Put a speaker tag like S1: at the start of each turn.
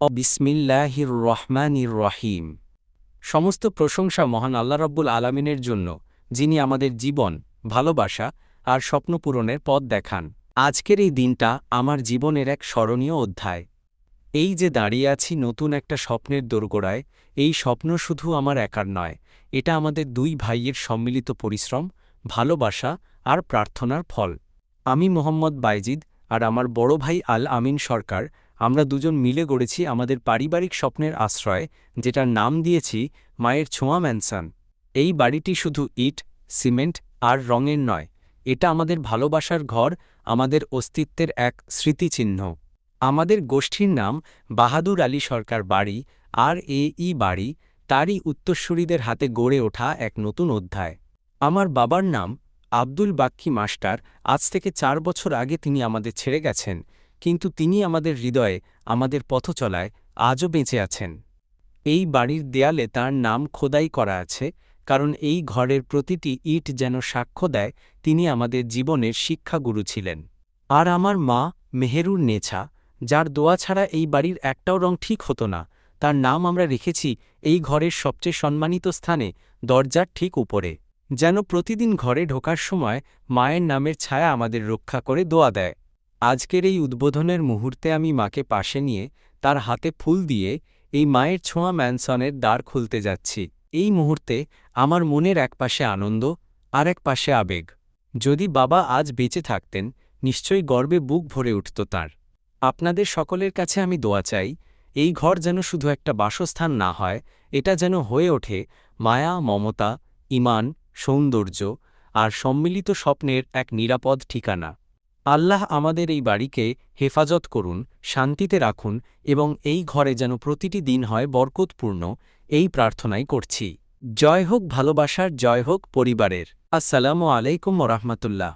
S1: অ বিসমিল্লাহির রহমানির রহিম। সমস্ত প্রশংসা মহান আল্লাহ রব্বুল আলামিনের জন্য, যিনি আমাদের জীবন, ভালোবাসা আর স্বপ্ন পূরণের পথ দেখান। আজকের এই দিনটা আমার জীবনের এক স্মরণীয় অধ্যায়। এই যে দাঁড়িয়ে আছি নতুন একটা স্বপ্নের দোরগোড়ায়, এই স্বপ্ন শুধু আমার একার নয়, এটা আমাদের দুই ভাইয়ের সম্মিলিত পরিশ্রম, ভালোবাসা আর প্রার্থনার ফল। আমি মোহাম্মদ বাইজিদ আর আমার বড় ভাই আল আমিন সরকার আমরা দুজন মিলে গড়েছি আমাদের পারিবারিক স্বপ্নের আশ্রয়, যেটার নাম দিয়েছি মায়ের ছোঁয়া ম্যানসন। এই বাড়িটি শুধু ইট, সিমেন্ট আর রঙের নয়, এটা আমাদের ভালোবাসার ঘর, আমাদের অস্তিত্বের এক স্মৃতিচিহ্ন। আমাদের গোষ্ঠীর নাম বাহাদুর আলী সরকার বাড়ি, আর এ ই বাড়ি, তারই উত্তরসূরিদের হাতে গড়ে ওঠা এক নতুন অধ্যায়। আমার বাবার নাম আব্দুল বাক্কি মাস্টার, আজ থেকে চার বছর আগে তিনি আমাদের ছেড়ে গেছেন। কিন্তু তিনি আমাদের হৃদয়ে, আমাদের পথচলায় আজও বেঁচে আছেন। এই বাড়ির দেয়ালে তার নাম খোদাই করা আছে, কারণ এই ঘরের প্রতিটি ইট যেন সাক্ষ্য দেয় তিনি আমাদের জীবনের শিক্ষাগুরু ছিলেন। আর আমার মা, মেহেরুর নেছা, যার দোয়া ছাড়া এই বাড়ির একটাও রং ঠিক হতো না, তার নাম আমরা রেখেছি এই ঘরের সবচেয়ে সম্মানিত স্থানে, দরজার ঠিক উপরে। যেন প্রতিদিন ঘরে ঢোকার সময় মায়ের নামের ছায়া আমাদের রক্ষা করে দোয়া দেয়। আজকের এই উদ্বোধনের মুহূর্তে আমি মাকে পাশে নিয়ে তার হাতে ফুল দিয়ে এই মায়ের ছোঁয়া ম্যানসনের দ্বার খুলতে যাচ্ছি। এই মুহূর্তে আমার মনের এক পাশে আনন্দ, আর এক পাশে আবেগ। যদি বাবা আজ বেঁচে থাকতেন, নিশ্চয়ই গর্বে বুক ভরে উঠত তার। আপনাদের সকলের কাছে আমি দোয়া চাই, এই ঘর যেন শুধু একটা বাসস্থান না হয়, এটা যেন হয়ে ওঠে মায়া, মমতা, ইমান, সৌন্দর্য, আর সম্মিলিত স্বপ্নের এক নিরাপদ ঠিকানা। আল্লাহ আমাদের এই বাড়িকে হেফাজত করুন, শান্তিতে রাখুন এবং এই ঘরে যেন প্রতিটি দিন হয় বরকতপূর্ণ, এই প্রার্থনাই করছি। জয় হোক ভালোবাসার, জয় হোক পরিবারের। আসসালামু আলাইকুম রহমতুল্লাহ।